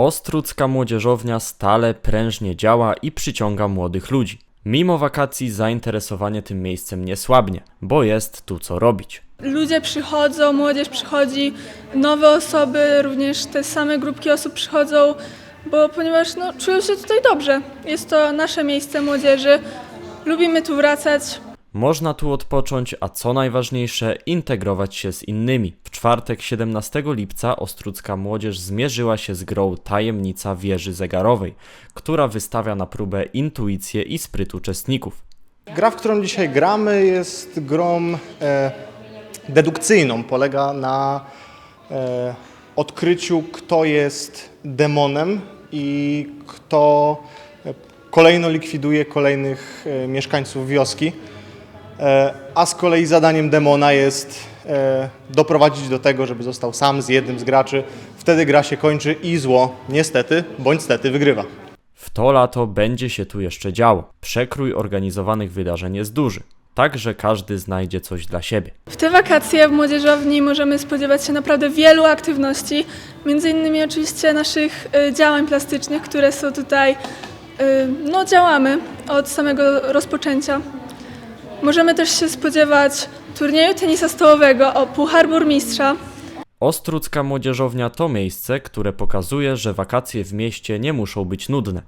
Ostrucka młodzieżownia stale prężnie działa i przyciąga młodych ludzi. Mimo wakacji zainteresowanie tym miejscem nie słabnie, bo jest tu co robić. Ludzie przychodzą, młodzież przychodzi, nowe osoby, również te same grupki osób przychodzą, bo ponieważ no, czują się tutaj dobrze. Jest to nasze miejsce młodzieży, lubimy tu wracać. Można tu odpocząć, a co najważniejsze, integrować się z innymi. W czwartek 17 lipca Ostrucka Młodzież zmierzyła się z grą Tajemnica Wieży Zegarowej, która wystawia na próbę intuicję i spryt uczestników. Gra, w którą dzisiaj gramy, jest grą e, dedukcyjną. Polega na e, odkryciu, kto jest demonem i kto e, kolejno likwiduje kolejnych e, mieszkańców wioski. E, a z kolei zadaniem demona jest e, doprowadzić do tego, żeby został sam z jednym z graczy. Wtedy gra się kończy i zło, niestety bądź stety, wygrywa. W to lato będzie się tu jeszcze działo. Przekrój organizowanych wydarzeń jest duży, tak że każdy znajdzie coś dla siebie. W te wakacje w młodzieżowni możemy spodziewać się naprawdę wielu aktywności, między innymi oczywiście naszych y, działań plastycznych, które są tutaj, no działamy od samego rozpoczęcia. Możemy też się spodziewać turnieju tenisa stołowego o Puchar Burmistrza, Ostrucka Młodzieżownia to miejsce, które pokazuje, że wakacje w mieście nie muszą być nudne.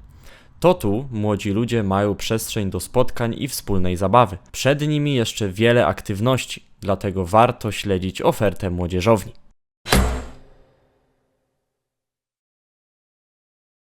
To tu młodzi ludzie mają przestrzeń do spotkań i wspólnej zabawy. Przed nimi jeszcze wiele aktywności, dlatego warto śledzić ofertę młodzieżowni.